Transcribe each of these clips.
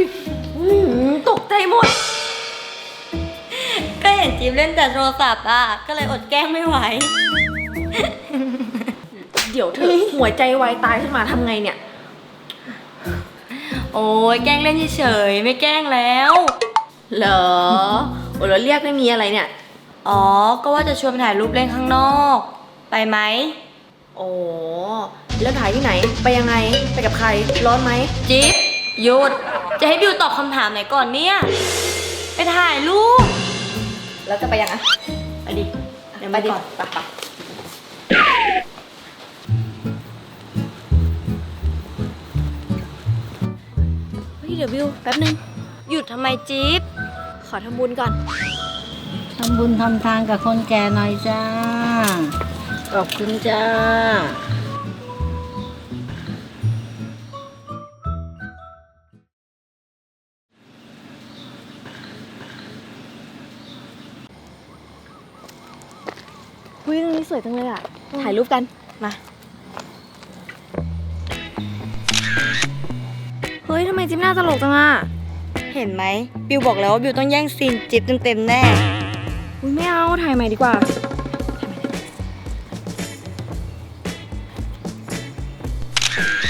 อุ้ยอื้อหือตกใจหมด ก็เห็นจิ๊บเล่นแต่โทรศัพท์อะ ก็เลยอดแกล้งไม่ไหว เดี๋ยวเธอหัวใจวายตายขึ้นมาทำไงเนี่ย โอ้ยแกล้งเล่นเฉยๆไม่แกล้งแล้ว เหรอโอ้แล้วเรียกไม่มีอะไรเนี่ย อ๋อ ก็ว่าจะชวนไปถ่ายรูปเล่นข้างนอก ไปไหม โอ้แล้วถ่ายที่ไหน ไปยังไง ไปกับใคร ร้อนไหม จิ๊บ หยุด จะให้บิวตอบคำถามไหนก่อนเนี่ย ไปถ่ายรูปแล้วจะไปยังไงไปดิเดี๋ยวไปมาดิก่อนไปไปเฮ้ยเดี๋ยววิวแป๊บนึง หยุดทำไมจิ๊บ ขอทำบุญก่อน ทำบุญทำทานกับคนแก่หน่อยจ้า ขอบคุณจ้า สวยจังเลยอะ ถ่ายรูปกัน มา เฮ้ยทำไมจิ๊บหน้าตลกจังอะ เห็นไหม บิวบอกแล้วว่าบิวต้องแย่งซีนจิ๊บเต็มๆแน่ อุ๊ยไม่เอา ถ่ายใหม่ดีกว่าเ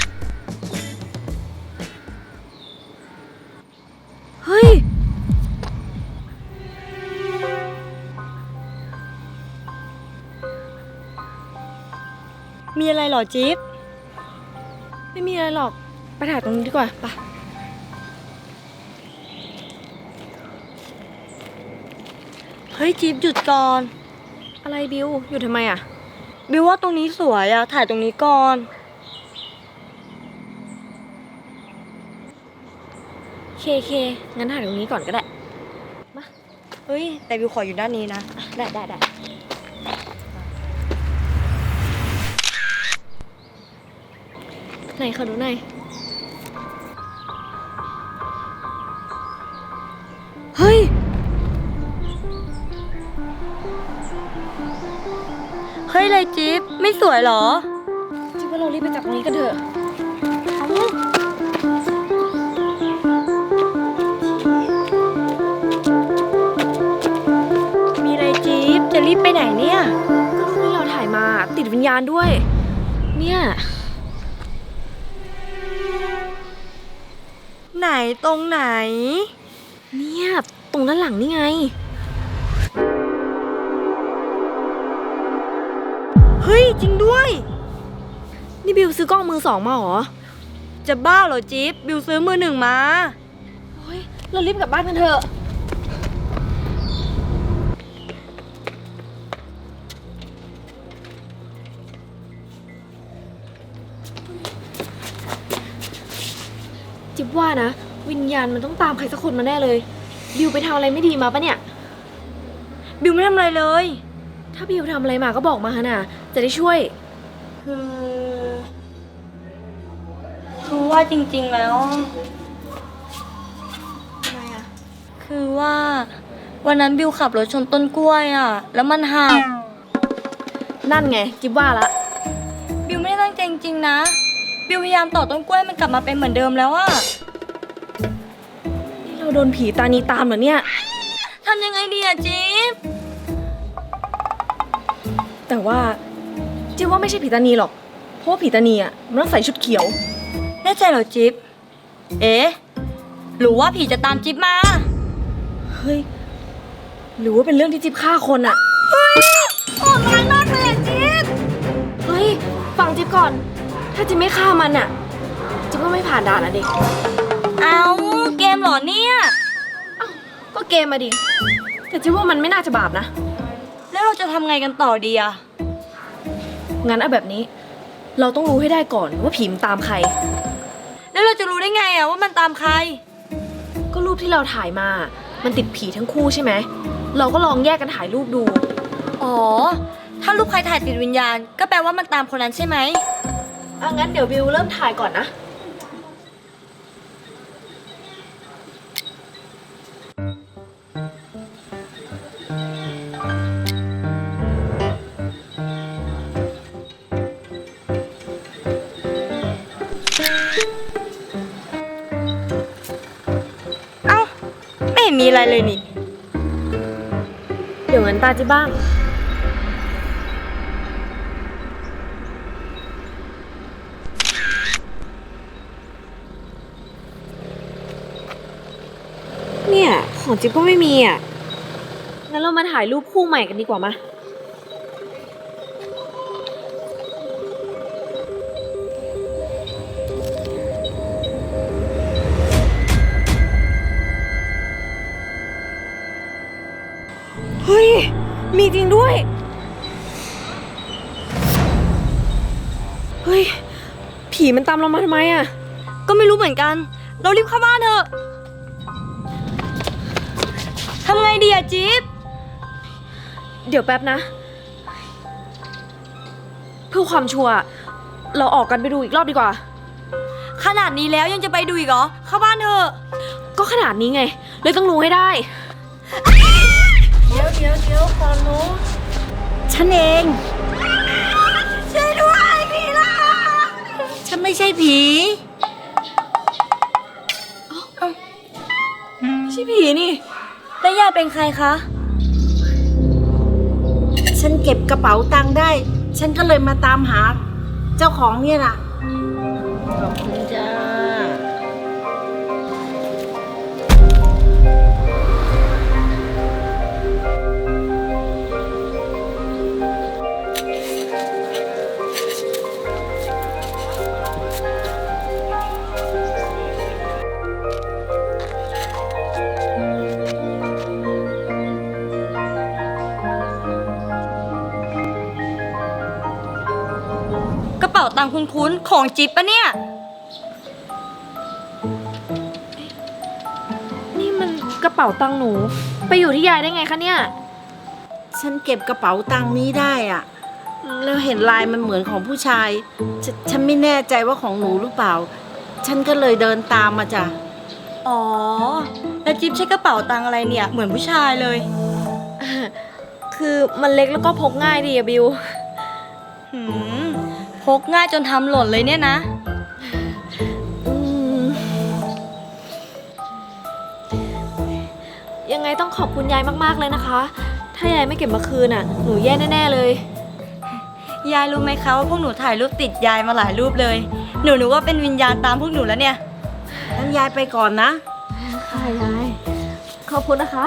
อะไรหรอจิ๊บไม่มีอะไรหรอกไปถ่ายตรงนี้ดีกว่าไปะเฮ้ยจิ๊บหยุดก่อน อะไรบิวอยู่ทำไมอะ บิวว่าตรงนี้สวยอะถ่ายตรงนี้ก่อน เคเคงั้นถ่ายตรงนี้ก่อนก็ได้มาเฮ้ย แต่บิวขออยู่ด้านนี้นะ ได้ได้ได้ ไหนขอดูหน่อย เฮ้ย เฮ้ยไรจิ๊บไม่สวยเหรอคิดว่าเรารีบไปจากตรงนี้กันเถอะมีอะไรจิ๊บจะรีบไปไหนเนี่ย ก็รูปที่เราถ่ายมาติดวิญญาณด้วย เนี่ย ไหนตรงไหน เนี่ยตรงด้านหลังนี่ไง เฮ้ย จริงด้วย นี่บิวซื้อกล้องมือสองมาเหรอ จะบ้าเหรอจิ๊บบิวซื้อมือหนึ่งมา เฮ้ย เรารีบกลับบ้านกันเถอะ จิ๊บว่านะ วิญญาณมันต้องตามใครสักคนมาแน่เลย บิวไปทำอะไรไม่ดีมาปะเนี่ย บิวไม่ทำอะไรเลย ถ้าบิวทำอะไรมาก็บอกมาฮะน่ะจะได้ช่วย คือคือว่าจริงๆแล้วคือว่าวันนั้นบิวขับรถชนต้นกล้วยอะ แล้วมันหักนั่นไง จิ๊บว่าละ บิวไม่ได้ตั้งใจจริงๆนะ บิวพยายามต่อต้นกล้วยมันกลับมาเป็นเหมือนเดิมแล้วอะนี่เราโดนผีตานีตามเหรอเนี่ย ทำยังไงดีอะจิ๊บแต่ว่าจิ๊บว่าไม่ใช่ผีตานีหรอก เพราะว่าผีตานีอะมันต้องใส่ชุดเขียว แน่ใจเหรอจิ๊บเอ๊ะหรือว่าผีจะตามจิ๊บมา เฮ้ย หรือว่าเป็นเรื่องที่จิ๊บฆ่าคนอะโอ้ร้ายมากเลยอะจิ๊บ เฮ้ย ฟังจิ๊บก่อน ถ้าจิ๊บไม่ฆ่ามันอะจิ๊บก็ไม่ผ่านด่านอะเด็กเอาเกมเหรอเนี่ยก็เกมมาดิ แต่จิ๊บว่ามันไม่น่าจะบาปนะ แล้วเราจะทำไงกันต่อดีอะงั้นเอาแบบนี้ เราต้องรู้ให้ได้ก่อนว่าผีมันตามใคร แล้วเราจะรู้ได้ไงอะว่ามันตามใคร ก็รูปที่เราถ่ายมา มันติดผีทั้งคู่ใช่ไหม เราก็ลองแยกกันถ่ายรูปดู อ๋อ ถ้ารูปใครถ่ายติดวิญญาณ ก็แปลว่ามันตามคนนั้นใช่ไหม อะงั้นเดี๋ยวบิวเริ่มถ่ายก่อนนะมีอะไรเลยนี่ เดี๋ยวงั้นตาจิบ้าง เนี่ย ของจิ๊บก็ไม่มีอะ งั้นเรามาถ่ายรูปคู่ใหม่กันดีกว่ามา เฮ้ย มีจริงด้วย เฮ้ย ผีมันตามเรามาทำไมอะ ก็ไม่รู้เหมือนกัน เรารีบเข้าบ้านเถอะ ทำไงดีอะจิ๊บ เดี๋ยวแป๊บนะ เพื่อความชัวร์เราออกกันไปดูอีกรอบดีกว่า ขนาดนี้แล้วยังจะไปดูอีกเหรอ เข้าบ้านเถอะ ก็ขนาดนี้ไง เลยต้องรู้ให้ได้ เดี๋ยวเดี๋ยวเดี๋ยวก่อนหนูฉันเอง ช่วยด้วยพี่ล่ะฉันไม่ใช่ผี ไม่ใช่ผีนี่ แล้วยายเป็นใครคะ ฉันเก็บกระเป๋าตังค์ได้ ฉันก็เลยมาตามหา เจ้าของเนี่ยน่ะ ขอบคุณจ้า ระเป๋าตังค์คุ้นๆของจิ๊บปะเนี่ย นี่มันกระเป๋าตังค์หนู ไปอยู่ที่ยายได้ไงคะเนี่ย ฉันเก็บกระเป๋าตังค์นี้ได้อะแล้วเห็นลายมันเหมือนของผู้ชายฉนฉันไม่แน่ใจว่าของหนูหรือเปล่า ฉันก็เลยเดินตามมาจ้ะอ๋อ แล้วจิ๊บใช้กระเป๋าตังค์อะไรเนี่ย เหมือนผู้ชายเลย คือมันเล็กแล้วก็พกง่ายดีอะบิว หืม พกง่ายจนทำหล่นเลยเนี่ยนะอืมยังไงต้องขอบคุณยายมากๆเลยนะคะ ถ้ายายไม่เก็บมาคืนอะ หนูแย่แน่ๆเลย ยายรู้ไหมคะว่าพวกหนูถ่ายรูปติดยายมาหลายรูปเลย หนูนึกว่าเป็นวิญญาณตามพวกหนูแล้วเนี่ย งั้นยายไปก่อนนะ ค่ะยาย ขอบคุณนะคะ